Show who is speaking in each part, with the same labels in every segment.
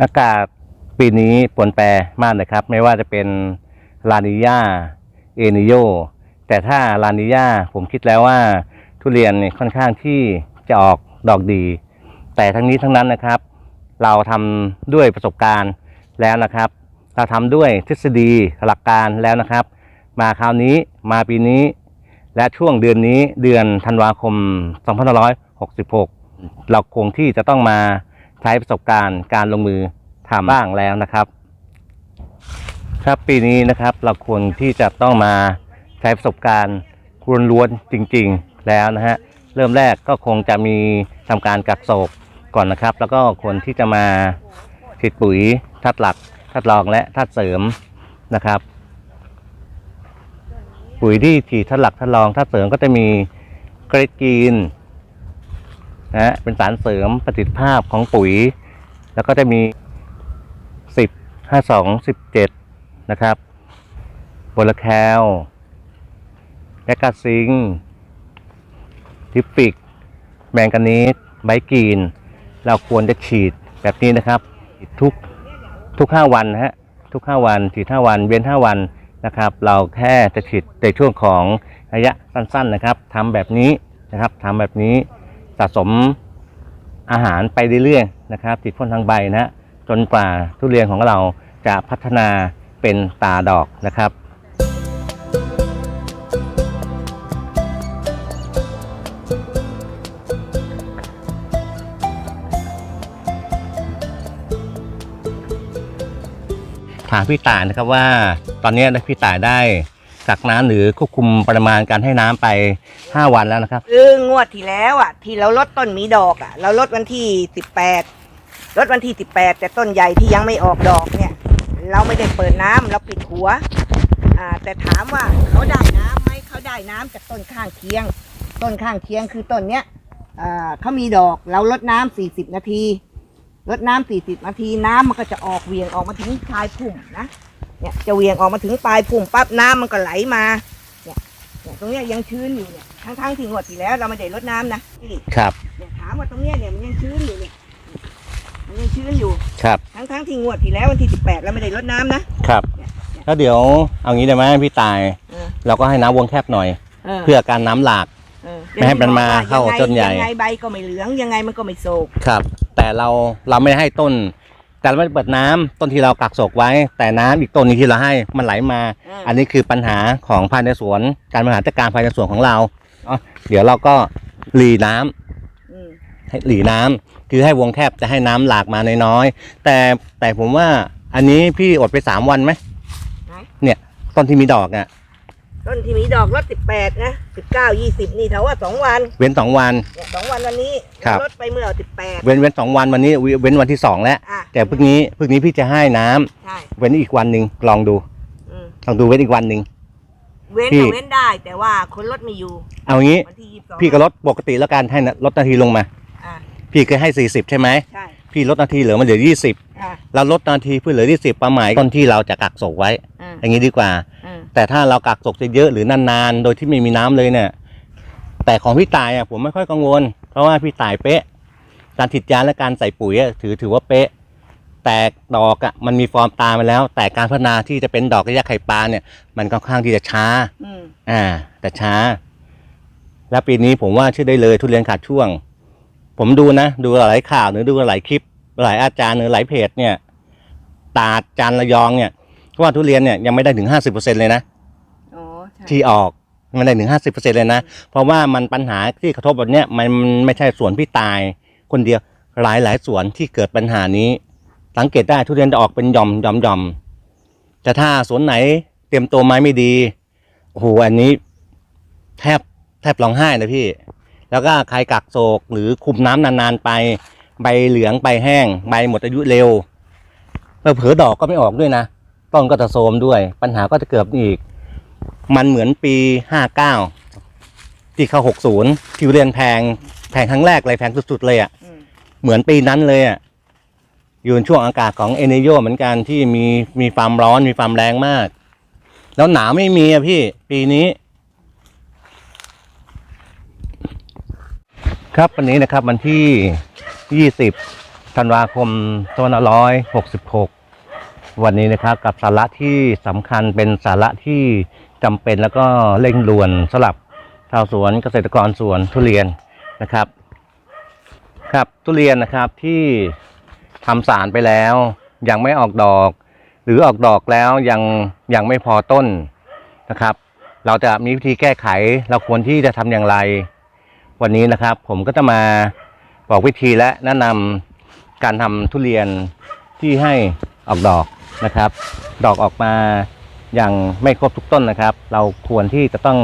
Speaker 1: อากาศปีนี้ปนแปรมากนะครับ ไม่ว่าจะเป็นลานิญาเอนิโยแต่ถ้าลานิญาผมคิดแล้วว่า ทุเรียนค่อนข้างที่จะออกดอกดี แต่ทั้งนี้ทั้งนั้นนะครับ เราทำด้วยประสบการณ์แล้วนะครับ เราทำด้วยทฤษฎีหลักการแล้วนะครับ มาคราวนี้มาปีนี้ และช่วงเดือนนี้เดือนธันวาคม 2566 เราคงที่จะต้องมา ใช้ประสบการณ์การลงมือทำบ้างแล้วนะครับ ครับปีนี้นะครับเราควรที่จะต้องมาใช้ประสบการณ์ล้วนจริง ๆแล้วนะฮะเริ่มแรกก็คงจะมีทำการกักศกก่อนนะครับ แล้วก็ควรที่จะมาฉีดปุ๋ยทัดหลักทัดรองและทัดเสริมนะครับ ปุ๋ยที่ฉีดทัดหลักทัดรองทัดเสริมก็จะมีเกรดกีน นะเป็นสารเสริมประสิทธิภาพของปุ๋ย แล้วก็จะมี 10 52 17 นะครับโบลแคลแมกาซิงทิปปิก แมงกานีสไบกีน เราควรจะฉีดแบบนี้นะครับ ทุกทุก 5 วันนะฮะทุก 5 วัน ฉีด 5 วัน เว้น 5 วันนะครับ เราแค่จะฉีดในช่วงของระยะสั้นๆนะครับทำแบบนี้นะครับทำแบบนี้ สะสมอาหารไปเรื่อยๆนะครับติดพ่นทางใบนะฮะจนกว่าทุเรียนของเราจะพัฒนาเป็นตาดอกนะครับถามพี่ต่ายนะครับว่าตอนนี้พี่ต่ายได้ กักน้ำหรือควบคุมปริมาณการให้น้ำไป 5 วันแล้วนะครับ
Speaker 2: คืองวดที่แล้วอะ ที่เราลดต้นมีดอกอะ เราลดวันที่สิบแปดลดวันที่สิบแปดแต่ต้นใหญ่ที่ยังไม่ออกดอกเนี่ย เราไม่ได้เปิดน้ำเราปิดหัวอ่าแต่ถามว่าเขาได้น้ำไหมเขาได้น้ำจากต้นข้างเคียง ต้นข้างเคียงคือต้นเนี้ยอ่าเขามีดอกเราลดน้ำสี่สิบนาทีลดน้ำสี่สิบนาทีน้ำมันก็จะออกเวียงออกมาถึงปลายพุ่มนะ เนี่ยจะเหวียงออกมาถึงปลายพุ่มปั๊บน้ำมันก็ไหลมาเนี่ยเนี่ยตรงเนี้ยยังชื้นอยู่เนี่ยทั้งๆที่งวดที่แล้วเราไม่ได้ลดน้ำนะนี่
Speaker 1: ครับ
Speaker 2: เนี่ยถามว่าตรงเนี้ยเนี่ยมันยังชื้นอยู่เนี่ยมันยังชื้นอยู่
Speaker 1: ครับ
Speaker 2: ทั้งๆที่งวดที่แล้ววันที่สิบแปดเราไม่ได้ลดน้ำนะครับ
Speaker 1: แล้วเดี๋ยวเอางี้ได้ไหมพี่ตาย
Speaker 2: เออ
Speaker 1: เราก็ให้น้ำวงแคบหน่อย
Speaker 2: เออ
Speaker 1: เพื่อการน้ำหลาก
Speaker 2: เออ
Speaker 1: ไม่ให้มันมาเข้า
Speaker 2: ยังไง
Speaker 1: ต้นใหญ่
Speaker 2: ยังไงใบก็ไม่เหลืองยังไงมันก็ไม่โศก
Speaker 1: ครับ แต่เราเราไม่ได้ให้ต้น แต่เราไม่ได้เปิดน้ำต้นที่เรากักโศกไว้ แต่น้ำอีกต้นนี้ที่เราให้มันไหลมาอันนี้คือปัญหาของภายในสวน การบริหารจัดการภายในสวนของเราเนาะเดี๋ยวเราก็หลีน้ำ
Speaker 2: อืม
Speaker 1: ให้หลีน้ำคือให้วงแคบจะให้น้ำหลากมาน้อยๆแต่แต่ผมว่าอันนี้พี่อดไปสามวันไหม
Speaker 2: ไหน
Speaker 1: เนี่ยต้นที่มีดอกอะ
Speaker 2: ต้นที่มีดอกลดสิบแปดนะสิบเก้ายี่สิบนี่เท่าว่าสองวัน
Speaker 1: เว้นสองวัน
Speaker 2: เนี่ยสองวันวันนี้
Speaker 1: ครับ
Speaker 2: ลดไปเมื่อสิบแปด
Speaker 1: เว้นเว้นสองวันวันนี้เว้เว้นวันที่สองแล้ว
Speaker 2: อะ
Speaker 1: แต่พรุ่งนี้พรุ่งนี้พี่จะให้น้ำ
Speaker 2: ใช่
Speaker 1: เว้นอีกวันหนึ่งลองดู
Speaker 2: อืม
Speaker 1: ลองดูเว้นอีกวันหนึ่ง
Speaker 2: เว้น
Speaker 1: พี่
Speaker 2: ก็เว้นได้ แต่ว่าคนลดไม่อยู่
Speaker 1: เอางี้
Speaker 2: วันที่ยี่สิบสอง
Speaker 1: พี่ก็ลดปกติแล้วกันให้นะลดนาทีลงมา
Speaker 2: อะ
Speaker 1: พี่เคยให้ 40 ใช่ไหม
Speaker 2: ใช่
Speaker 1: พี่ลดนาทีเหลือมาเหลือ 20
Speaker 2: อะ
Speaker 1: เราลดนาทีเพื่อเหลือ 20ประหมายต้นที่เราจะกักศกไว้
Speaker 2: อะ
Speaker 1: อย่างนี้ดีกว่า
Speaker 2: อะ
Speaker 1: แต่ถ้าเรากักศกเยอะๆหรือนานๆ โดยที่ไม่มีน้ำเลยเนี่ย แต่ของพี่ตายอะผมไม่ค่อยกังวล เพราะว่าพี่ตายเป๊ะ การฉีดยาและการใส่ปุ๋ยอะถือถือว่าเป๊ะ แต่ดอกอะมันมีฟอร์มตามาแล้ว แต่การพัฒนาที่จะเป็นดอกระยะไข่ปลาเนี่ยมันค่อนข้างที่จะช้า
Speaker 2: อืม
Speaker 1: อ่า แต่ช้า แล้วปีนี้ผมว่าเชื่อได้เลยทุเรียนขาดช่วง ผมดูนะดูหลายข่าวหรือดูหลายคลิป หลายอาจารย์หรือหลายเพจเนี่ย ตาดจานระยองเนี่ยก็ ว่าทุเรียนเนี่ยยังไม่ได้ถึงห้าสิบเปอร์เซ็นเลยนะ
Speaker 2: อ๋อใช่
Speaker 1: ที่ออกมันได้ถึงห้าสิบเปอร์เซ็นเลยนะ เพราะว่ามันปัญหาที่กระทบแบบเนี้ยมันมันไม่ใช่สวนพี่ตายคนเดียวหลายหลายสวนที่เกิดปัญหานี้ สังเกตได้ทุเรียนจะออกเป็นหย่อมหย่อมหย่อมแต่ถ้าสวนไหนเตรียมตัวไม้ไม่ดีโอ้โหอันนี้ แทบแทบร้องไห้นะพี่ แล้วก็ใครกักโศกหรือคุมน้ำนานๆไป ใบเหลืองใบแห้ง ใบหมดอายุเร็วเผลอๆดอกก็ไม่ออกด้วยนะ ต้นก็จะโทรมด้วย ปัญหาก็จะเกิดอีก มันเหมือนปีห้าเก้าที่เข้าหกศูนย์ที่เรียนแพงแพงครั้งแรกเลยแพงสุดๆเลยอะ่ะ
Speaker 2: อืม
Speaker 1: เหมือนปีนั้นเลยอะ่ะอยู่ในช่วงอากาศของเอเนโยเหมือนกันที่มีมีความร้อนมีความแรงมาก แล้วหนาวไม่มีอะพี่ ปีนี้ ครับวันนี้นะครับวันที่ยี่สิบธันวาคม2566 วันนี้นะครับกับสาระที่สำคัญเป็นสาระที่จำเป็นแล้วก็เร่งด่วนสำหรับชาวสวนเกษตรกรสวนทุเรียนนะครับ ครับทุเรียนนะครับที่ทำสารไปแล้ว ยังไม่ออกดอก หรือออกดอกแล้วยังยังไม่พอต้นนะครับ เราจะมีวิธีแก้ไขเราควรที่จะทำอย่างไร วันนี้นะครับ ผมก็จะมาบอกวิธีและแนะนำการทำทุเรียนที่ให้ออกดอก นะครับ ดอกออกมาอย่างไม่ครบทุกต้นนะครับ เราควรที่จะต้อง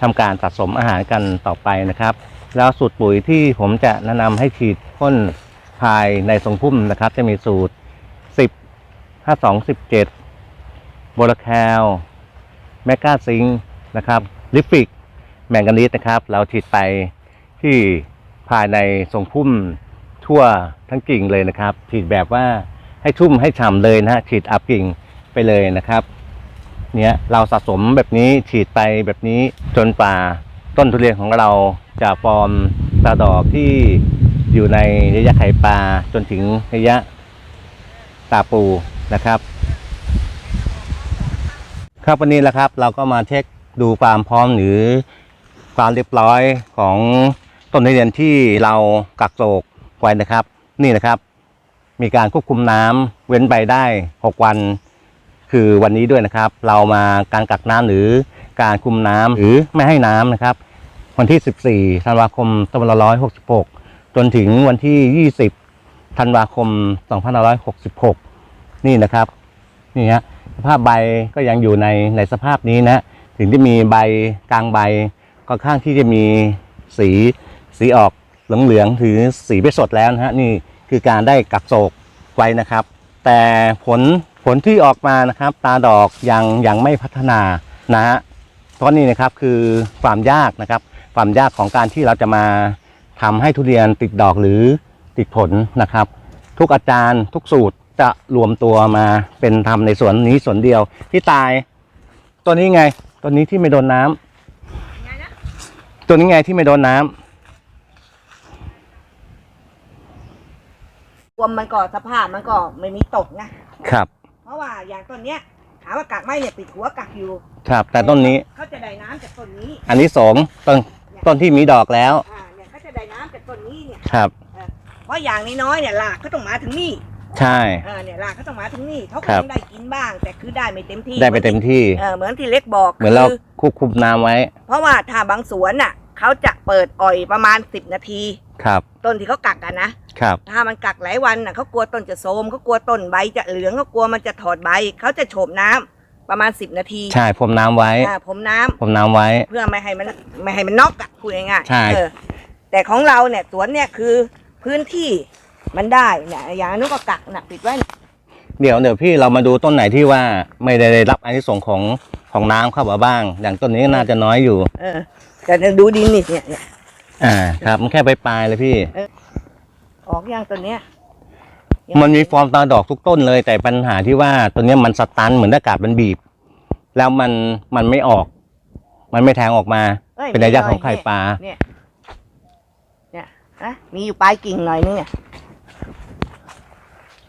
Speaker 1: ทำการสะสมอาหารกันต่อไปนะครับ แล้วสูตรปุ๋ยที่ผมจะแนะนำให้ฉีดพ่นภายในทรงพุ่มนะครับ จะมีสูตร 10 52 17โบรแคลแมกกาซิงนะครับลิฟิกแมงกานีสนะครับ เราฉีดไปที่ภายในทรงพุ่มทั่วทั้งกิ่งเลยนะครับ ฉีดแบบว่า ให้ชุ่มให้ฉ่ำเลยนะฮะฉีดอับกิ่งไปเลยนะครับ เนี่ยเราสะสมแบบนี้ฉีดไปแบบนี้จนป่าต้นทุเรียนของเราจะฟอร์มตาดอกที่อยู่ในระยะไข่ปลาจนถึงระยะตาปูนะครับ ครับวันนี้แหละครับ เราก็มาเช็คดูความพร้อมหรือความเรียบร้อยของต้นทุเรียนที่เรากักโศกไว้นะครับ นี่นะครับ มีการควบคุมน้ำเว้นไปได้ 6 วัน คือวันนี้ด้วยนะครับ เรามาการกักน้ำหรือการคุมน้ำหรือไม่ให้น้ำนะครับ วันที่ 14ธันวาคม2566 จนถึงวันที่ 20ธันวาคม2566 นี่นะครับนี่ฮะสภาพใบก็ยังอยู่ในในสภาพนี้นะถึงจะมีใบกลางใบก็ข้างที่จะมีสีสีออกเหลืองๆถือสีไปสดแล้วนะฮะนี่ คือการได้กักโศกไว้นะครับ แต่ผลผลที่ออกมานะครับ ตาดอกยังยังไม่พัฒนานะฮะเพราะนี่นะครับคือความยากนะครับ ความยากของการที่เราจะมาทำให้ทุเรียนติดดอกหรือติดผลนะครับ ทุกอาจารย์ทุกสูตรจะรวมตัวมาเป็นทำในสวนนี้สวนเดียวที่ตายตัวนี้ไงตัวนี้ที่ไม่โดนน้ำตัวนี้ไงที่ไม่โดนน้ำ
Speaker 2: รว มมันก็สภาพมันก็ไม่มีตกนะครับ เพราะว่าอย่างต้นเนี้ยถามว่ากักไหมเนี่ยปิดหัวกักอยู่
Speaker 1: ครับ แต่ต้นนี้
Speaker 2: เขาจะได้น้ำจากต้นนี้
Speaker 1: อันนี้สองต้นต้นที่มีดอกแล้ว
Speaker 2: อ่าเนี่ยเขาจะได้น้ำจากต้นนี้เนี่ย
Speaker 1: ครับ
Speaker 2: เพราะอย่างน้อยๆเนี่ยรากเขาต้องมาถึงนี่
Speaker 1: ใช่
Speaker 2: เออเนี่ยรากเขาต้องมาถึงนี่เขาก็
Speaker 1: ครับ
Speaker 2: ยังได้กินบ้าง แต่คือได้ไม่เต็มที่
Speaker 1: ได้ไปเต็มที่
Speaker 2: เออเหมือนที่เล็กบอก
Speaker 1: เหมือนเรา
Speaker 2: คือ
Speaker 1: ควบคุมน้ำไว้
Speaker 2: เพราะว่าถ้าบางสวนน่ะเขาจะเปิดอ่อยประมาณสิบนาที
Speaker 1: ครับ
Speaker 2: ต้นที่เขากักกันนะ ครับ ถ้ามันกักหลายวันน่ะเขากลัวต้นจะโทรมเขากลัวต้นใบจะเหลืองเขากลัวมันจะถอดใบเขาจะโฉบน้ำประมาณสิบนาที
Speaker 1: ใช่พรมน้ำไว้
Speaker 2: อ่าผมน้ำ
Speaker 1: พรมน้ำไว้
Speaker 2: เพื่อไม่ให้มันไม่ให้มันน็อกอะพูดง่ายๆ
Speaker 1: ใช่
Speaker 2: เออแต่ของเราเนี่ยสวนเนี่ยคือพื้นที่มันได้เนี่ยอย่างนู้นก็กักน่ะปิดไว้น่ะ
Speaker 1: เดี๋ยวเดี๋ยวพี่เรามาดูต้นไหนที่ว่าไม่ได้รับอานิสงส์ของของน้ำเข้ามาบ้าง อย่างต้นนี้น่าจะน้อยอยู่
Speaker 2: เออแต่ดูดินนี่เนี่ยเนี่ย
Speaker 1: อ่าครับมันแค่ปลายๆเลยพี่
Speaker 2: ออ กอย่างตัวเนี้ย
Speaker 1: มันมีฟอร์มตาดอกทุกต้นเลย แต่ปัญหาที่ว่าตัวเนี้ยมันสตันเหมือนอากาศมันบีบ แล้วมันมันไม่ออก มันไม่แทงออกมา
Speaker 2: อ้ย
Speaker 1: เป็นระยะ
Speaker 2: มีห
Speaker 1: ของไข่ปลา
Speaker 2: เนี่ยเนี่ยนะมีอยู่ปลายกิ่งหน่อยนึงเนี่ย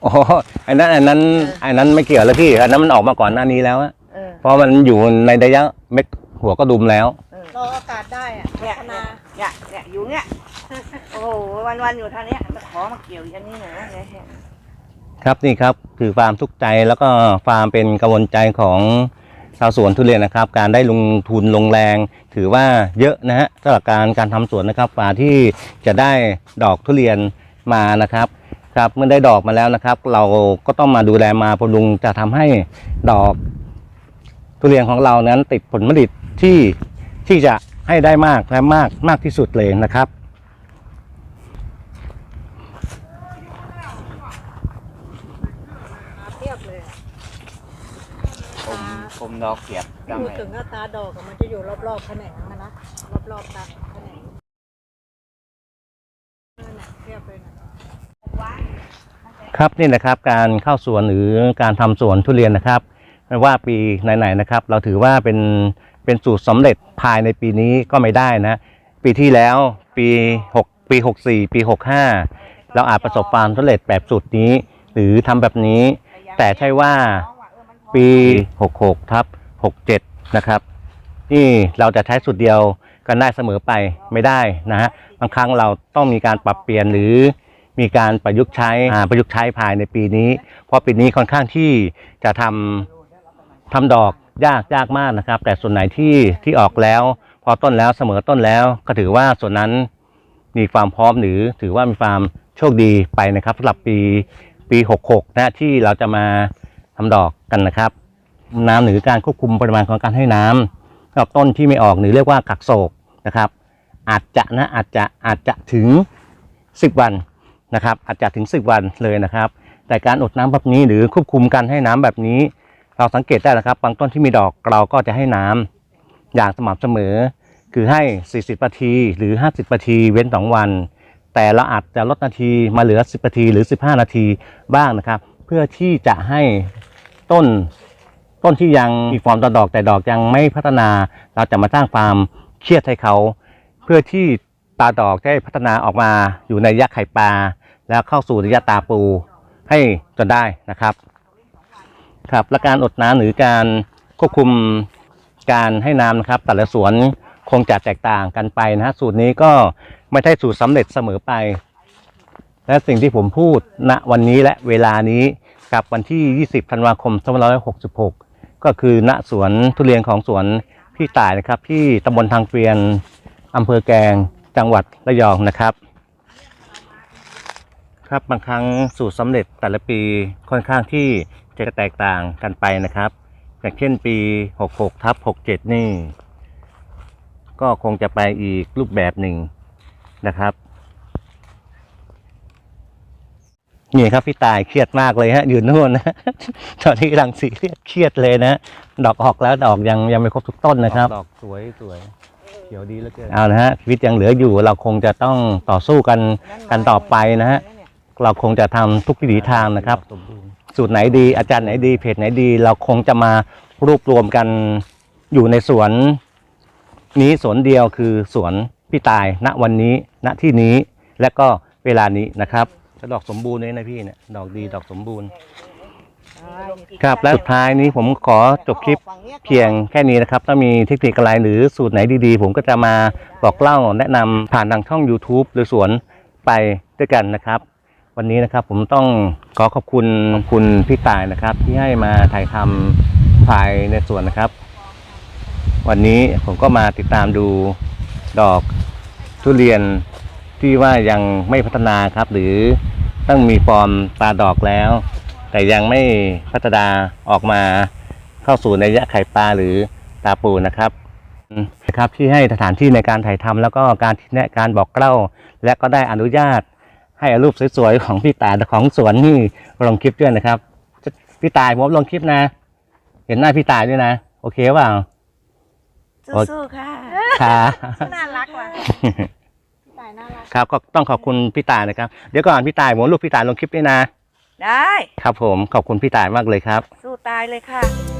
Speaker 1: โอ้โหอันนั้นอันนั้น
Speaker 2: เอออั
Speaker 1: อันนั้นไม่เกี่ยวแล้วพี่อันนั้นมันออกมาก่อนหน้านี้แล้วอะ
Speaker 2: เออ
Speaker 1: เพราะมันอยู่ในระยะเม็ดหัวก็ดุมแล้ว
Speaker 2: เออ
Speaker 3: รออากาศได้อะ
Speaker 2: เนี่ย
Speaker 3: พัฒนา
Speaker 2: เนี่ยเนี่ยอยู่เนี่ยโอ้โหวันวันๆอยู่ท่านี้มาขอมาเกี่ยวอย่างนี้หน่อยนะเนี่ย
Speaker 1: ครับนี่ครับคือความทุกใจแล้วก็ความเป็นกังวลใจของชาวสวนทุเรียนนะครับ การได้ลงทุนลงแรง ถือว่าเยอะนะฮะสำหรับการการทำสวนนะครับกว่าที่จะได้ดอกทุเรียนมานะครับครับเมื่อได้ดอกมาแล้วนะครับ เราก็ต้องมาดูแลมาบำรุงจะทำให้ดอก ทุเรียนของเรานั้นติดผลผลิตที่ที่จะให้ได้มากและมากมากที่สุดเลยนะครับ
Speaker 3: เทียบเลยอะ
Speaker 1: ผมผมดอกเสียบ
Speaker 3: พูดถึงว่าตาดอกอะมันจะอยู่รอบๆแขนงนะนะรอบๆตาแขนงนั่นน่ะเทียบเลยนะ
Speaker 1: ครับนี่นะครับการเข้าสวนหรือการทำสวนทุเรียนนะครับไม่ว่าปีไหนๆนะครับ เราถือว่าเป็นเป็นสูตรสำเร็จภายในปีนี้ก็ไม่ได้นะ ปีที่แล้วปี6ปี64 ปี 65 เราอาจประสบความสำเร็จแบบสูตรนี้ หรือทำแบบนี้ แต่ใช่ว่า ปี 66ทับ67 นะครับ นี่เราจะใช้สูตรเดียวกันได้เสมอไปไม่ได้นะฮะบางครั้งเราต้องมีการปรับเปลี่ยนหรือมีการประยุกต์ใช้ประยุกต์ใช้ภายในปีนี้ เพราะปีนี้ค่อนข้างที่จะทำทำดอกยากยากมากนะครับ แต่ส่วนไหนที่ที่ออกแล้ว พอต้นแล้วเสมอต้นแล้ว ก็ถือว่าส่วนนั้นมีความพร้อมหรือถือว่ามีความโชคดีไปนะครับสำหรับปีปี 66 นะที่เราจะมา ทำดอกกันนะครับ น้ำหรือการควบคุมปริมาณของการให้น้ำสำหรับต้นที่ไม่ออกหรือเรียกว่ากักโศกนะครับ อาจจะนะอาจจะอาจจะถึง 10 วันนะครับ อาจจะถึง 10 วันเลยนะครับ แต่การอดน้ำแบบนี้หรือควบคุมการให้น้ำแบบนี้ เราสังเกตได้นะครับบางต้นที่มีดอกเราก็จะให้น้ำอย่างสม่ำเสมอ คือให้ 40นาทีหรือ 50นาทีเว้น 2 วัน แต่เราอาจจะลดนาทีมาเหลือ 10นาทีหรือ 15 นาทีบ้างนะครับ เพื่อที่จะให้ต้นต้นที่ยังมีฟอร์มต่อดอกแต่ดอกยังไม่พัฒนา เราจะมาสร้างความเครียดให้เขา เพื่อที่ตาดอกจะได้พัฒนาออกมาอยู่ในยักษ์ไข่ปลา แล้วเข้าสู่ระยะตาปูให้จนได้นะครับ ครับและการอดน้ำหรือการควบคุมการให้น้ำนะครับ แต่ละสวนคงจะแตกต่างกันไปนะฮะสูตรนี้ก็ไม่ใช่สูตรสำเร็จเสมอไป และสิ่งที่ผมพูดณวันนี้และเวลานี้กับวันที่ 20 ธันวาคม 2566 ก็คือณสวนทุเรียนของสวนพี่ต่ายนะครับ ที่ตำบลทางเกวียนอำเภอแกงจังหวัดระยองนะครับ ครับบางครั้งสูตรสำเร็จแต่ละปีค่อนข้างที่จะแตกต่างกันไปนะครับ อย่างเช่นปี 66ทับ67 นี่ ก็คงจะไปอีกรูปแบบหนึ่งนะครับ นี่ครับพี่ตายเครียดมากเลยฮะอยู่นู่นนะตอนนี้กำลังสีเครียดเครียดเลยนะดอกออกแล้วดอกยังยังไม่ครบทุกต้นนะครับ ดอกสวยสวยเขียวดีเหลือเกินเอานะฮะชีวิตยังเหลืออยู่เราคงจะต้องต่อสู้กันกันต่อไปนะฮะเราคงจะทำทุกวิถีทางนะครับ สูตรไหนดีอาจารย์ไหนดีเพจไหนดี เราคงจะมารวบรวมกันอยู่ในสวน นี้สวนเดียวคือสวนพี่ตายณวันนี้ณที่นี้และก็เวลานี้นะครับ แล้วดอกสมบูรณ์เลยนะพี่เนี่ยดอกดีดอกสมบูรณ์ ครับและสุดท้ายนี้ผมขอจบคลิปเพียงแค่นี้นะครับ ถ้ามีเทคนิคอะไรหรือสูตรไหนดีๆ ผมก็จะมาบอกเล่าแนะนำผ่านทางช่อง YouTube หรือสวนไปด้วยกันนะครับ วันนี้นะครับผมต้องขอขอบคุณขอบคุณพี่ตายนะครับ ที่ให้มาถ่ายทำภายในสวนนะครับ วันนี้ผมก็มาติดตามดูดอกทุเรียน ที่ว่ายังไม่พัฒนาครับ หรือต้องมีฟอร์มตาดอกแล้ว แต่ยังไม่พัฒนาออกมาเข้าสู่ในยะไข่ปลาหรือตาปูนะครับนะครับที่ให้สถานที่ในการถ่ายทำแล้วก็การที่แนะการบอกเล่า และก็ได้อนุญาต ให้เอารูปสวยๆของพี่ตายของสวนนี่ลงคลิปด้วยนะครับพี่ตายผมลงคลิปนะ เห็นหน้าพี่ตายด้วยนะ โอเคเปล่า
Speaker 2: สู้ๆค่ะ
Speaker 1: ค่ะ
Speaker 2: น่ารักว่ะ
Speaker 3: พี่ตาย น่ารัก
Speaker 1: ครับก็ต้องขอบคุณพี่ตายนะครับเดี๋ยวก่อนพี่ตายผมเอารูปพี่ตายลงคลิปด้วยนะ
Speaker 2: ได้
Speaker 1: ครับผมขอบคุณพี่ตายมากเลยครับ
Speaker 2: สู้ตายเลยค่ะ